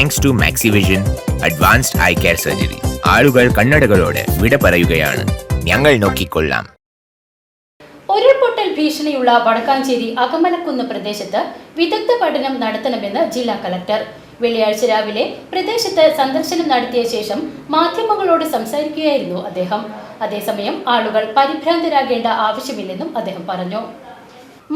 Thanks to Maxivision advanced eye care surgery ആളുകൾ കണ്ണടകളോട് വിട പറയുകയാണ്. ഞങ്ങൾ നോക്കിക്കൊള്ളാം. ഉരുൾപൊട്ടൽ ഭീഷണിയുള്ള വടക്കാഞ്ചേരി അകമലക്കുന്ന് പ്രദേശത്ത് വിദഗ്ധ പഠനം നടത്തണമെന്ന് ജില്ലാ കലക്ടർ. വെള്ളിയാഴ്ച രാവിലെ പ്രദേശത്ത് സന്ദർശനം നടത്തിയ ശേഷം മാധ്യമങ്ങളോട് സംസാരിക്കുകയായിരുന്നു അദ്ദേഹം. അതേസമയം ആളുകൾ പരിഭ്രാന്തരാകേണ്ട ആവശ്യമില്ലെന്നും അദ്ദേഹം പറഞ്ഞു.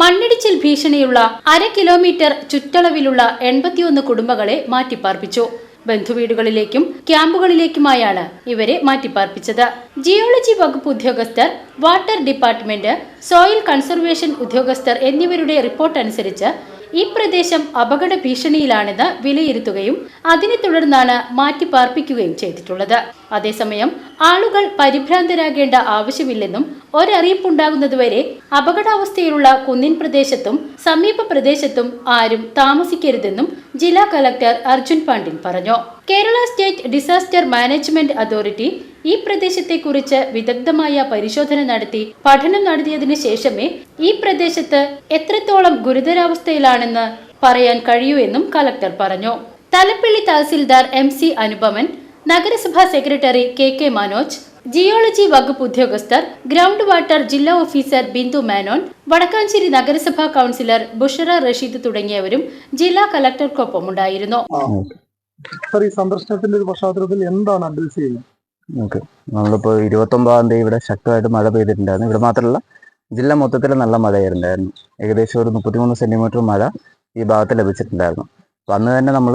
മണ്ണിടിച്ചിൽ ഭീഷണിയുള്ള അര കിലോമീറ്റർ ചുറ്റളവിലുള്ള എൺപത്തിയൊന്ന് കുടുംബങ്ങളെ മാറ്റിപ്പാർപ്പിച്ചു. ബന്ധുവീടുകളിലേക്കും ക്യാമ്പുകളിലേക്കുമായാണ് ഇവരെ മാറ്റിപ്പാർപ്പിച്ചത്. ജിയോളജി വകുപ്പ് ഉദ്യോഗസ്ഥർ വാട്ടർ ഡിപ്പാർട്ട്മെന്റ് സോയിൽ കൺസർവേഷൻ ഉദ്യോഗസ്ഥർ എന്നിവരുടെ റിപ്പോർട്ട് അനുസരിച്ച് ഈ പ്രദേശം അപകട ഭീഷണിയിലാണെന്ന് വിലയിരുത്തുകയും അതിനെ തുടർന്നാണ് മാറ്റി പാർപ്പിക്കുകയും ചെയ്തിട്ടുള്ളത്. അതേസമയം ആളുകൾ പരിഭ്രാന്തരാകേണ്ട ആവശ്യമില്ലെന്നും ഒരറിയിപ്പുണ്ടാകുന്നതുവരെ അപകടാവസ്ഥയിലുള്ള കുന്നിൻ പ്രദേശത്തും സമീപ പ്രദേശത്തും ആരും താമസിക്കരുതെന്നും ജില്ലാ കലക്ടർ അർജുൻ പാണ്ഡ്യൻ പറഞ്ഞു. Kerala state disaster management authority ഈ പ്രദേശത്തെക്കുറിച്ച് വിദഗ്ധമായ പരിശോധന നടത്തി പഠനം നടത്തിയതിനു ശേഷമേ ഈ പ്രദേശത്ത് എത്രത്തോളം ഗുരുതരാവസ്ഥയിലാണെന്ന് പറയാൻ കഴിയൂ എന്നും കലക്ടർ പറഞ്ഞു. തലപ്പള്ളി തഹസിൽദാർ എം സി അനുപമൻ നഗരസഭാ secretary K K Manoj geology വകുപ്പ് ഉദ്യോഗസ്ഥർ ഗ്രൗണ്ട് വാട്ടർ ജില്ലാ ഓഫീസർ ബിന്ദു മേനോൻ വടക്കാഞ്ചേരി നഗരസഭാ കൗൺസിലർ ബുഷറ റഷീദ് തുടങ്ങിയവരും ജില്ലാ കലക്ടർക്കൊപ്പം ഉണ്ടായിരുന്നു സർ ഈ സന്ദർശനത്തിന്റെ ഒരു പശ്ചാത്തലത്തിൽ എന്താണ് അഡ്വൈസ് ചെയ്യുന്നത്? ഓക്കെ. നമ്മളിപ്പോൾ ഇരുപത്തൊമ്പതാം തീയതി ഇവിടെ ശക്തമായിട്ട് മഴ പെയ്തിട്ടുണ്ടായിരുന്നു. ഇവിടെ മാത്രമല്ല ജില്ല മൊത്തത്തിൽ നല്ല മഴയായിരുന്നായിരുന്നു ഏകദേശം ഒരു മുപ്പത്തിമൂന്ന് സെന്റിമീറ്റർ മഴ ഈ ഭാഗത്ത് ലഭിച്ചിട്ടുണ്ടായിരുന്നു. അപ്പോൾ അന്ന് തന്നെ നമ്മൾ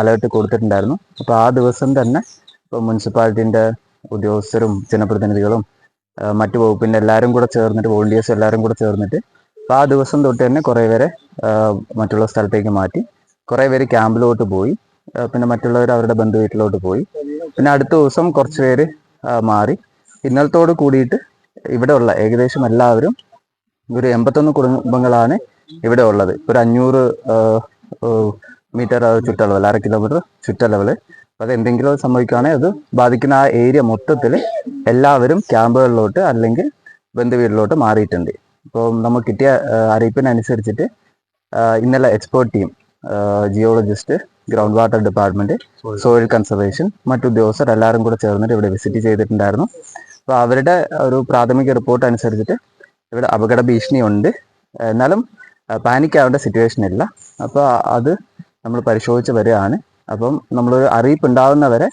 അലേർട്ട് കൊടുത്തിട്ടുണ്ടായിരുന്നു. അപ്പോൾ ആ ദിവസം തന്നെ ഇപ്പോൾ മുനിസിപ്പാലിറ്റിന്റെ ഉദ്യോഗസ്ഥരും ജനപ്രതിനിധികളും മറ്റു വകുപ്പിന്റെ എല്ലാവരും കൂടെ ചേർന്നിട്ട് വോളണ്ടിയേഴ്സ് എല്ലാവരും കൂടെ ചേർന്നിട്ട് അപ്പോൾ ആ ദിവസം തൊട്ട് തന്നെ കുറേ പേരെ മറ്റുള്ള സ്ഥലത്തേക്ക് മാറ്റി കുറേ പേര് ക്യാമ്പിലോട്ട് പോയി പിന്നെ മറ്റുള്ളവർ അവരുടെ ബന്ധു വീട്ടിലോട്ട് പോയി. പിന്നെ അടുത്ത ദിവസം കുറച്ച് പേര് മാറി. ഇന്നലത്തോട് കൂടിയിട്ട് ഇവിടെ ഉള്ള ഏകദേശം എല്ലാവരും ഒരു എൺപത്തൊന്ന് കുടുംബങ്ങളാണ് ഇവിടെ ഉള്ളത്. ഒരു അഞ്ഞൂറ് മീറ്റർ ചുറ്റളവിൽ അര കിലോമീറ്റർ ചുറ്റളവിൽ. അത് എന്തെങ്കിലും സംഭവിക്കുകയാണെങ്കിൽ അത് ബാധിക്കുന്ന ആ ഏരിയ മൊത്തത്തിൽ എല്ലാവരും ക്യാമ്പുകളിലോട്ട് അല്ലെങ്കിൽ ബന്ധു വീട്ടിലോട്ട് മാറിയിട്ടുണ്ട്. ഇപ്പോൾ നമുക്ക് കിട്ടിയ അറിയിപ്പിനനുസരിച്ചിട്ട് ഇന്നലെ export team geologist ground water department soil conservation മറ്റു ഉദ്യോഗസ്ഥർ എല്ലാവരും കൂടെ ചേർന്നിട്ട് ഇവിടെ വിസിറ്റ് ചെയ്തിട്ടുണ്ടായിരുന്നു. അപ്പോൾ അവരുടെ ഒരു പ്രാഥമിക റിപ്പോർട്ട് അനുസരിച്ചിട്ട് ഇവിടെ അപകട ഭീഷണി ഉണ്ട്. എന്നാലും പാനിക് ആവേണ്ട സിറ്റുവേഷൻ ഇല്ല. അപ്പോൾ അത് നമ്മൾ പരിശോധിച്ച് വരികയാണ്. അപ്പം നമ്മളൊരു അറിയിപ്പ് ഉണ്ടാകുന്നവരെ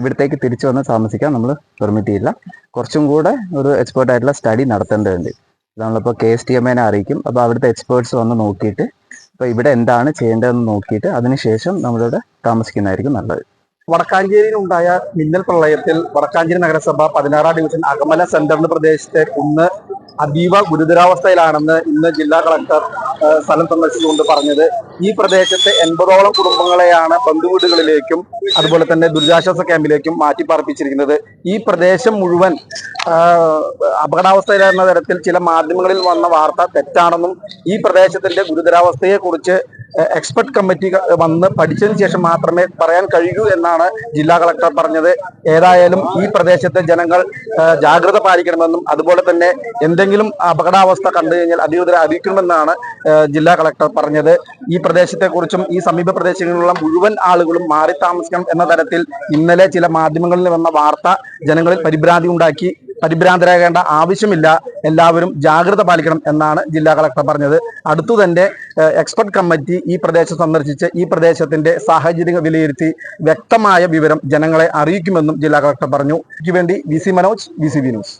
ഇവിടത്തേക്ക് തിരിച്ചു വന്ന് താമസിക്കാൻ നമ്മൾ പെർമിറ്റ് ചെയ്യില്ല. കുറച്ചും കൂടെ ഒരു എക്സ്പേർട്ട് ആയിട്ടുള്ള സ്റ്റഡി നടത്തേണ്ടതുണ്ട്. നമ്മളിപ്പോൾ കെ എസ് ടി എം എനെ അറിയിക്കും. അപ്പോൾ അവിടുത്തെ എക്സ്പേർട്സ് വന്ന് നോക്കിയിട്ട് അപ്പോൾ ഇവിടെ എന്താണ് ചെയ്യേണ്ടതെന്ന് നോക്കിയിട്ട് അതിനുശേഷം നമ്മളിവിടെ താമസിക്കുന്നതായിരിക്കും നല്ലത്. വടക്കാഞ്ചേരിയിൽ ഉണ്ടായ മിന്നൽ പ്രളയത്തിൽ വടക്കാഞ്ചേരി നഗരസഭ പതിനാറാം ഡിവിഷൻ അകമല സെന്ററിന് പ്രദേശത്തെ കുന്ന് അതീവ ഗുരുതരാവസ്ഥയിലാണെന്ന് ഇന്ന് ജില്ലാ കളക്ടർ സ്ഥലം സന്ദർശിച്ചുകൊണ്ട് പറഞ്ഞത് ഈ പ്രദേശത്തെ എൺപതോളം കുടുംബങ്ങളെയാണ് ബന്ധുവീടുകളിലേക്കും അതുപോലെ തന്നെ ദുരിതാശ്വാസ ക്യാമ്പിലേക്കും മാറ്റിപ്പാർപ്പിച്ചിരിക്കുന്നത്. ഈ പ്രദേശം മുഴുവൻ അപകടാവസ്ഥയിലെന്ന തരത്തിൽ ചില മാധ്യമങ്ങളിൽ വന്ന വാർത്ത തെറ്റാണെന്നും ഈ പ്രദേശത്തിന്റെ ഗുരുതരാവസ്ഥയെ കുറിച്ച് എക്സ്പെർട്ട് കമ്മിറ്റി വന്ന് പഠിച്ചതിന് ശേഷം മാത്രമേ പറയാൻ കഴിയൂ എന്നാണ് ജില്ലാ കളക്ടർ പറഞ്ഞത്. ഏതായാലും ഈ പ്രദേശത്തെ ജനങ്ങൾ ജാഗ്രത പാലിക്കണമെന്നും അതുപോലെ തന്നെ എന്തെങ്കിലും അപകടാവസ്ഥ കണ്ടു കഴിഞ്ഞാൽ അധികൃതരെ അറിയിക്കണമെന്നാണ് ജില്ലാ കളക്ടർ പറഞ്ഞത്. ഈ പ്രദേശത്തെക്കുറിച്ചും ഈ സമീപ പ്രദേശങ്ങളിലുള്ള മുഴുവൻ ആളുകളും മാറി താമസിക്കണം എന്ന തരത്തിൽ ഇന്നലെ ചില മാധ്യമങ്ങളിൽ വന്ന വാർത്ത ജനങ്ങളിൽ പരിഭ്രാന്തി ഉണ്ടാക്കി. പരിഭ്രാന്തരാകേണ്ട ആവശ്യമില്ല. എല്ലാവരും ജാഗ്രത പാലിക്കണം എന്നാണ് ജില്ലാ കളക്ടർ പറഞ്ഞത്. അടുത്തു തന്നെ എക്സ്പെർട്ട് കമ്മിറ്റി ഈ പ്രദേശം സന്ദർശിച്ച് ഈ പ്രദേശത്തിന്റെ സാഹചര്യം വിലയിരുത്തി വ്യക്തമായ വിവരം ജനങ്ങളെ അറിയിക്കുമെന്നും ജില്ലാ കളക്ടർ പറഞ്ഞു. ഇതിനുവേണ്ടി V C Manoj V C V news.